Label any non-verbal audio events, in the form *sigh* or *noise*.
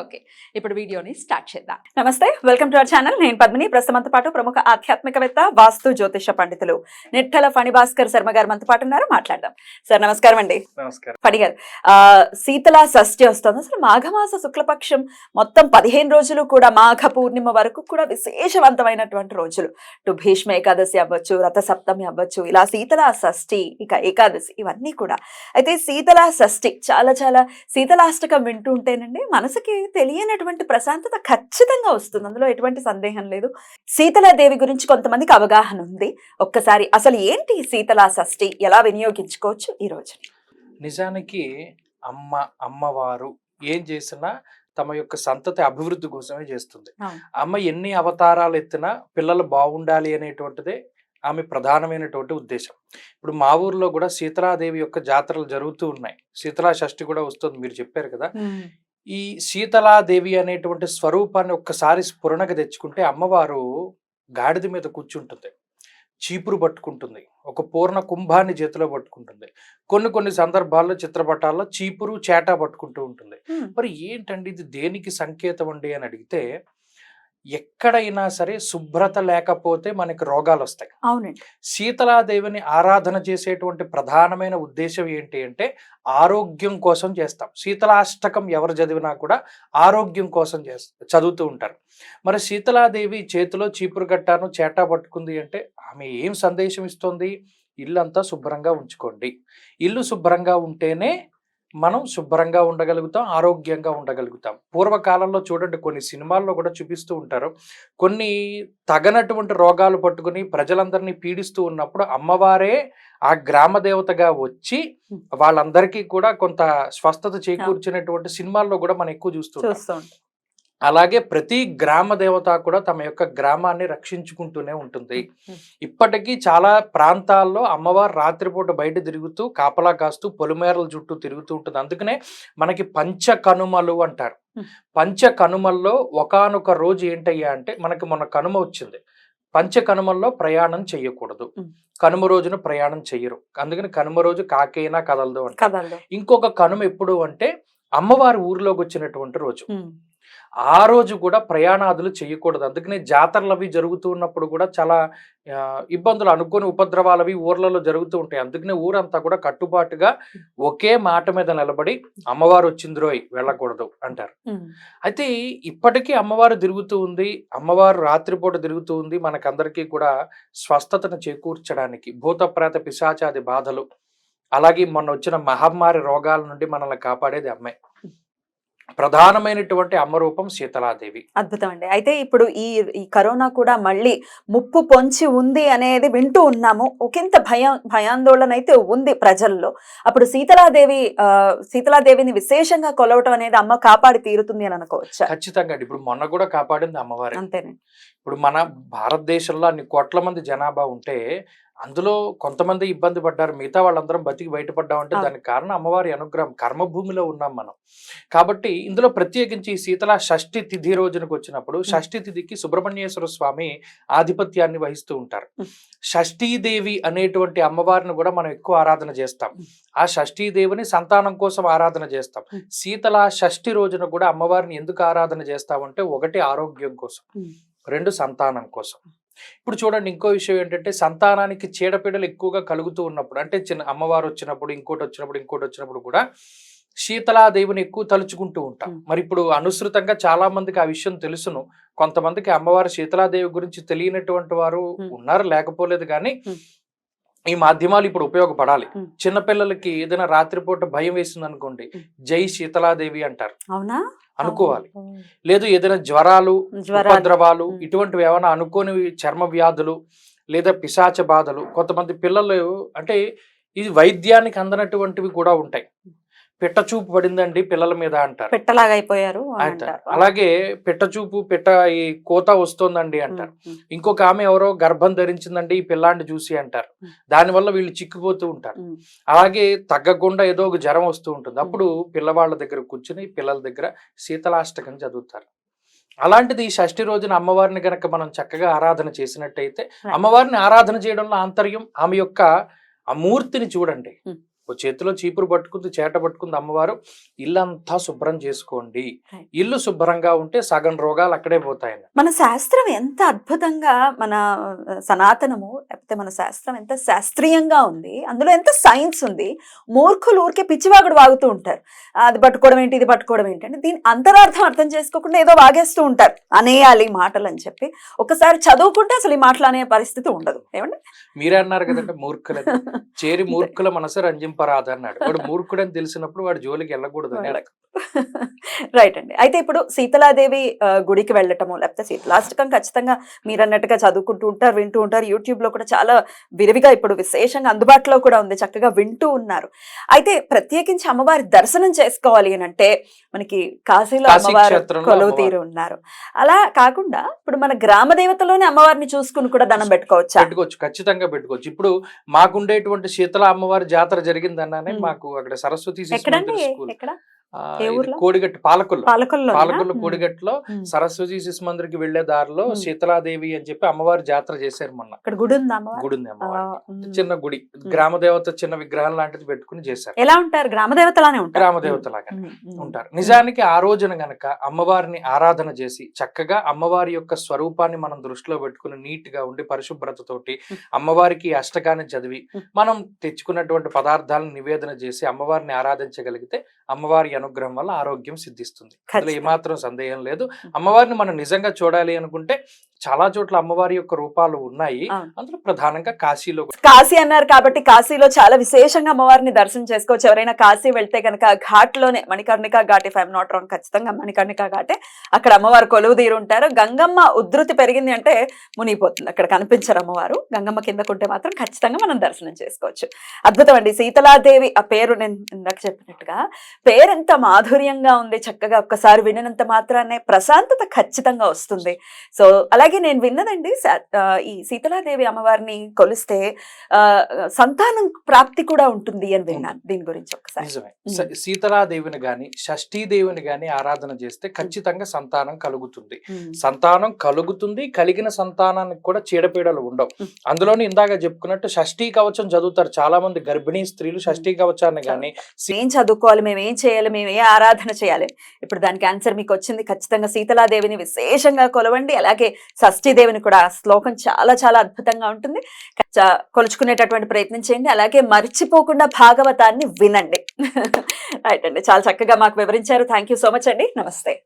Okay ఇప్పుడు వీడియోని start చేద్దాం. నమస్తే వెల్కమ్ టు అవర్ ఛానల్. నేను పద్మిని. ప్రస్తుతంతో పాటు ప్రముఖ ఆధ్యాత్మికవేత్త వాస్తు జ్యోతిష పండితులు నిట్టల ఫణిభాస్కర్ శర్మ గారు మనతో పాటు ఉన్నారు. మాట్లాడదాం. సార్ నమస్కారం అండి. నమస్కారం. ఫణి గారు ఆ, శీతల షష్ఠి వస్తుంది. అసలు మాఘమాస శుక్లపక్షం మొత్తం పదిహేను రోజులు కూడా మాఘ పూర్ణిమ వరకు కూడా విశేషవంతమైనటువంటి రోజులు. ఇటు భీష్మ ఏకాదశి అవ్వచ్చు రథ సప్తమి అవ్వచ్చు ఇలా శీతల షష్ఠి ఇక ఏకాదశి ఇవన్నీ కూడా. అయితే శీతల షష్ఠి చాలా చాలా శీతలాష్టకం వింటూ ఉంటేనండి మనసుకి తెలియనటువంటి ప్రశాంతత ఖచ్చితంగా వస్తుంది. అందులో ఎటువంటి సందేహం లేదు. శీతలాదేవి గురించి కొంతమందికి అవగాహన ఉంది. ఒక్కసారి అసలు ఏంటి ఈ శీతల షష్ఠి? ఎలా వినియోగించుకోవచ్చు ఈ రోజు నిజానికి అమ్మ అమ్మవారు ఏం చేసినా తమ యొక్క సంతతి అభివృద్ధి కోసమే చేస్తుంది. అమ్మ ఎన్ని అవతారాలు ఎత్తినా పిల్లలు బాగుండాలి అనేటువంటిదే ఆమె ప్రధానమైనటువంటి ఉద్దేశం. ఇప్పుడు మా ఊర్లో కూడా సీతలాదేవి యొక్క జాతరలు జరుగుతూ ఉన్నాయి. శీతలా షష్ఠి కూడా వస్తుంది. మీరు చెప్పారు కదా. ఈ సీతలాదేవి అనేటువంటి స్వరూపాన్ని ఒక్కసారి స్ఫురణకు తెచ్చుకుంటే అమ్మవారు గాడిద మీద కూర్చుంటుంది. చీపురు పట్టుకుంటుంది. ఒక పూర్ణ కుంభాన్ని చేతిలో పట్టుకుంటుంది. కొన్ని కొన్ని సందర్భాల్లో చిత్రపటాల్లో చీపురు చేట పట్టుకుంటూ ఉంటుంది. మరి ఏంటండి ఇది? దేనికి సంకేతం అండి అని అడిగితే ఎక్కడైనా సరే శుభ్రత లేకపోతే మనకి రోగాలు వస్తాయి అవునండి. శీతలాదేవిని ఆరాధన చేసేటువంటి ప్రధానమైన ఉద్దేశం ఏంటి అంటే ఆరోగ్యం కోసం చేస్తాం. శీతలాష్టకం ఎవరు చదివినా కూడా ఆరోగ్యం కోసం చేస్త చదువుతూ ఉంటారు. మరి శీతలాదేవి చేతిలో చీపురు గట్టాను చేటా పట్టుకుంది అంటే ఆమె ఏం సందేశం ఇస్తుంది? ఇల్లంతా శుభ్రంగా ఉంచుకోండి. ఇల్లు శుభ్రంగా ఉంటేనే మనం శుభ్రంగా ఉండగలుగుతాం ఆరోగ్యంగా ఉండగలుగుతాం. పూర్వకాలంలో చూడండి కొన్ని సినిమాల్లో కూడా చూపిస్తూ ఉంటారు. కొన్ని తగనటువంటి రోగాలు పట్టుకుని ప్రజలందరినీ పీడిస్తూ ఉన్నప్పుడు అమ్మవారే ఆ గ్రామ దేవతగా వచ్చి వాళ్ళందరికీ కూడా కొంత స్వస్థత చేకూర్చినటువంటి సినిమాల్లో కూడా మనం ఎక్కువ చూస్తూ ఉంటాం. అలాగే ప్రతి గ్రామ దేవత కూడా తమ యొక్క గ్రామాన్ని రక్షించుకుంటూనే ఉంటుంది. ఇప్పటికీ చాలా ప్రాంతాల్లో అమ్మవారు రాత్రిపూట బయట తిరుగుతూ కాపలా కాస్తూ పొలిమేరల చుట్టూ తిరుగుతూ ఉంటుంది. అందుకనే మనకి పంచ కనుమలు అంటారు. పంచ కనుమల్లో ఒకానొక రోజు ఏంటయ్యా అంటే మనకి మొన్న కనుమ వచ్చింది. పంచ కనుమల్లో ప్రయాణం చెయ్యకూడదు. Hmm. కనుమ రోజున ప్రయాణం చెయ్యరు. అందుకని కనుమ రోజు కాకైనా కదలదు అంటారు. కథల్లో ఇంకొక కనుమ ఎప్పుడు అంటే అమ్మవారి ఊరిలోకి వచ్చినటువంటి రోజు. ఆ రోజు కూడా ప్రయాణాదులు చేయకూడదు. అందుకనే జాతరలు అవి జరుగుతూ ఉన్నప్పుడు కూడా చాలా ఇబ్బందులు అనుకోని ఉపద్రవాలు అవి ఊర్లలో జరుగుతూ ఉంటాయి. అందుకనే ఊరంతా కూడా కట్టుబాటుగా ఒకే మాట మీద నిలబడి అమ్మవారు వచ్చిందిరోయ్ వెళ్ళకూడదు అంటారు. అయితే ఇప్పటికీ అమ్మవారు తిరుగుతూ ఉంది. అమ్మవారు రాత్రిపూట తిరుగుతూ ఉంది. మనకందరికీ కూడా స్వస్థతను చేకూర్చడానికి భూత ప్రేత పిశాచాది బాధలు. అలాగే మొన్న వచ్చిన మహమ్మారి రోగాల నుండి మనల్ని కాపాడేది అమ్మాయి ప్రధానమైనటువంటి అమ్మరూపం శీతలాదేవి. అద్భుతం అండి అయితే ఇప్పుడు ఈ ఈ కరోనా కూడా మళ్ళీ ముప్పు పొంచి ఉంది అనేది వింటూ ఉన్నాము. ఒకంత భయం భయాందోళన అయితే ఉంది ప్రజల్లో. అప్పుడు సీతలాదేవి సీతలాదేవిని విశేషంగా కొలవటం అనేది అమ్మ కాపాడి తీరుతుంది అని అనుకోవచ్చా? ఖచ్చితంగా అండి. ఇప్పుడు మొన్న కూడా కాపాడింది అమ్మవారే. అంతేనండి. ఇప్పుడు మన భారతదేశంలో అన్ని కోట్ల మంది జనాభా ఉంటే అందులో కొంతమంది ఇబ్బంది పడ్డారు మిగతా వాళ్ళందరం బతికి బయటపడ్డామంటే. దానికి కారణం అమ్మవారి అనుగ్రహం కర్మభూమిలో ఉన్నాం మనం కాబట్టి ఇందులో ప్రత్యేకించి శీతల షష్ఠి తిథి రోజునకు వచ్చినప్పుడు షష్ఠి తిథికి సుబ్రహ్మణ్యేశ్వర స్వామి ఆధిపత్యాన్ని వహిస్తూ ఉంటారు. షష్ఠీదేవి అనేటువంటి అమ్మవారిని కూడా మనం ఎక్కువ ఆరాధన చేస్తాం. ఆ షష్ఠీదేవిని సంతానం కోసం ఆరాధన చేస్తాం. శీతల షష్ఠి రోజున కూడా అమ్మవారిని ఎందుకు ఆరాధన చేస్తామంటే ఒకటి ఆరోగ్యం కోసం. రెండు సంతానం కోసం ఇప్పుడు చూడండి ఇంకో విషయం ఏంటంటే సంతానానికి చీడపీడలు ఎక్కువగా కలుగుతూ ఉన్నప్పుడు అంటే చిన్న అమ్మవారు వచ్చినప్పుడు ఇంకోటి వచ్చినప్పుడు ఇంకోటి వచ్చినప్పుడు కూడా శీతలాదేవిని ఎక్కువ తలుచుకుంటూ ఉంటాం. మరి ఇప్పుడు అనుసృతంగా చాలా మందికి ఆ విషయం తెలుసును కొంతమందికి అమ్మవారు శీతలాదేవి గురించి తెలియనటువంటి వారు. ఉన్నారు లేకపోలేదు కానీ. ఈ మాధ్యమాలు ఇప్పుడు ఉపయోగపడాలి. చిన్నపిల్లలకి ఏదైనా రాత్రిపూట భయం వేసింది అనుకోండి. జై శీతలాదేవి అంటారు అవునా అనుకోవాలి. లేదు ఏదైనా జ్వరాలు. ఉపద్రవాలు. ఇటువంటివి ఏమైనా అనుకోని చర్మ వ్యాధులు లేదా పిశాచ బాధలు కొంతమంది పిల్లలు అంటే ఇది వైద్యానికి అందనటువంటివి కూడా ఉంటాయి పిట్ట చూపు పడిందండి పిల్లల మీద అంటారు. పెట్టలాగా అయిపోయారు అలాగే పిట్ట చూపు పిట్ట ఈ కోత వస్తోందండి అంటారు. ఇంకొక ఆమె ఎవరో గర్భం ధరించిందండి ఈ పిల్లాన్ని చూసి అంటారు. దానివల్ల వీళ్ళు చిక్కిపోతూ ఉంటారు. అలాగే తగ్గకుండా ఏదో ఒక జ్వరం వస్తూ ఉంటుంది. అప్పుడు పిల్లవాళ్ళ దగ్గర కూర్చుని పిల్లల దగ్గర శీతలాష్టకం చదువుతారు. అలాంటిది ఈ షష్ఠి రోజున అమ్మవారిని గనక మనం చక్కగా ఆరాధన చేసినట్టయితే. అమ్మవారిని ఆరాధన చేయడంలో ఆంతర్యం ఆమె యొక్క ఆ మూర్తిని చూడండి. ఓ చేతిలో చీపురు పట్టుకుంది చేట పట్టుకుంది అమ్మవారు ఇల్లంతా శుభ్రం చేసుకోండి. ఇల్లు శుభ్రంగా ఉంటే సగం రోగాలు అక్కడే పోతాయని. మన శాస్త్రం ఎంత అద్భుతంగా మన సనాతనము లేకపోతే మన శాస్త్రం ఎంత శాస్త్రీయంగా ఉంది అందులో ఎంత సైన్స్ ఉంది మూర్ఖులు ఊరికే పిచ్చివాగుడు వాగుతూ ఉంటారు. అది పట్టుకోవడం ఏంటి ఇది పట్టుకోవడం ఏంటి అంటే దీని అంతరార్థం అర్థం చేసుకోకుండా ఏదో వాగేస్తూ ఉంటారు. అనేయాలి మాటలు అని చెప్పి ఒకసారి చదువుకుంటే అసలు ఈ మాటలు అనే పరిస్థితి ఉండదు. ఏమండి? మీరే అన్నారు కదంటే మూర్ఖులని. చేరి *laughs* మూర్ఖుల మనసు రంజింపరాదు అన్నాడు. వాడు *laughs* మూర్ఖుడని తెలిసినప్పుడు వాడు జోలికి వెళ్ళకూడదు అని. రైట్ *laughs* అండి. అయితే ఇప్పుడు సీతలాదేవి గుడికి వెళ్ళటము లేకపోతే శీతలాష్టకం ఖచ్చితంగా మీరు అన్నట్టుగా చదువుకుంటూ ఉంటారు వింటూ ఉంటారు. యూట్యూబ్లో కూడా చాలా విరివిగా ఇప్పుడు విశేషంగా అందుబాటులో కూడా ఉంది. చక్కగా వింటూ ఉన్నారు. అయితే ప్రత్యేకించి అమ్మవారి దర్శనం చేసుకోవాలి అని అంటే మనకి కాశీలో కాశీ అమ్మవారు కొలువు. తీరు ఉన్నారు. అలా కాకుండా ఇప్పుడు మన గ్రామ దేవతలోనే అమ్మవారిని చూసుకుని కూడా దండం పెట్టుకోవచ్చా? పెట్టుకోవచ్చు. ఖచ్చితంగా పెట్టుకోవచ్చు. ఇప్పుడు మాకుండేటువంటి శీతల అమ్మవారి జాతర జరిగిందన్నానే. మాకు అక్కడ సరస్వతి శిశు ఎక్కడండి? మందిర్ స్కూల్ కోడిగట్టు పాలకొల్లు. పాలకొల్లో కోడిగట్టులో. సరస్వతి శిశు మందిర్కి వెళ్ళే దారిలో. శీతలాదేవి అని చెప్పి అమ్మవారి జాతర చేశారు మొన్న. గుడి ఉందా గుడి ఉంది అమ్మవారి. చిన్న గుడి. గ్రామ దేవత చిన్న విగ్రహం లాంటిది పెట్టుకుని చేశారు. ఎలా ఉంటారు? గ్రామ దేవతలానే ఉంటారు? గ్రామ దేవత లాగా ఉమ్, ఉమ్. ఉంటారు. నిజానికి ఆ రోజున గనక అమ్మవారిని ఆరాధన చేసి చక్కగా అమ్మవారి యొక్క స్వరూపాన్ని మనం దృష్టిలో పెట్టుకుని నీట్గా ఉండి పరిశుభ్రతతోటి. అమ్మవారికి అష్టకాన్ని చదివి. మనం తెచ్చుకున్నటువంటి పదార్థాలను నివేదన చేసి అమ్మవారిని ఆరాధించగలిగితే అమ్మవారి అనుగ్రహం వల్ల ఆరోగ్యం సిద్ధిస్తుంది. అందులో. ఏమాత్రం సందేహం లేదు. అమ్మవారిని మనం నిజంగా చూడాలి అనుకుంటే చాలా చోట్ల అమ్మవారి యొక్క రూపాలు ఉన్నాయి. అందులో ప్రధానంగా కాశీలో కాశీ అన్నారు కాబట్టి కాశీలో చాలా విశేషంగా అమ్మవారిని దర్శనం చేసుకోవచ్చు. ఎవరైనా కాశీ వెళ్తే కనుక ఘాట్లోనే Manikarnika ghat if I'm not wrong ఖచ్చితంగా మణికర్ణిక ఘాటే. అక్కడ అమ్మవారు కొలువు తీరు ఉంటారు. గంగమ్మ ఉధృతి పెరిగింది అంటే మునిగిపోతుంది. అక్కడ కనిపించరు అమ్మవారు. గంగమ్మ కిందకుంటే మాత్రం ఖచ్చితంగా మనం దర్శనం చేసుకోవచ్చు. అద్భుతం అండి. సీతలాదేవి ఆ పేరు నేను ఇందాక చెప్పినట్టుగా పేరు ఎంత మాధుర్యంగా ఉంది. చక్కగా ఒక్కసారి వినినంత మాత్రానే ప్రశాంతత ఖచ్చితంగా వస్తుంది. సో అలాగే నేను విన్నదండి ఈ సీతలాదేవి అమ్మవారిని కొలిస్తే సంతానం ప్రాప్తి కూడా ఉంటుంది అని విన్నాను దీని గురించి ఒకసారి. సీతలాదేవిని గాని షష్ఠీదేవిని గాని ఆరాధన చేస్తే ఖచ్చితంగా సంతానం కలుగుతుంది. సంతానం కలుగుతుంది కలిగిన సంతానానికి కూడా చీడపీడలు ఉండవు. అందులోని ఇందాక చెప్పుకున్నట్టు షష్ఠీ కవచం చదువుతారు చాలా మంది గర్భిణీ స్త్రీలు షష్ఠీ కవచాన్ని గాని ఏం చదువుకోవాలి మేము ఏం చేయాలి మేము ఏ ఆరాధన చేయాలి. ఇప్పుడు దానికి ఆన్సర్ మీకు వచ్చింది ఖచ్చితంగా సీతలాదేవిని విశేషంగా కొలవండి అలాగే షష్ఠీదేవిని కూడా శ్లోకం చాలా చాలా అద్భుతంగా ఉంటుంది. కొలుచుకునేటటువంటి ప్రయత్నం చేయండి. అలాగే మర్చిపోకుండా భాగవతాన్ని వినండి. *laughs* రైట్ అండి. చాలా చక్కగా మాకు వివరించారు. థ్యాంక్ యూ సో మచ్ అండి. నమస్తే.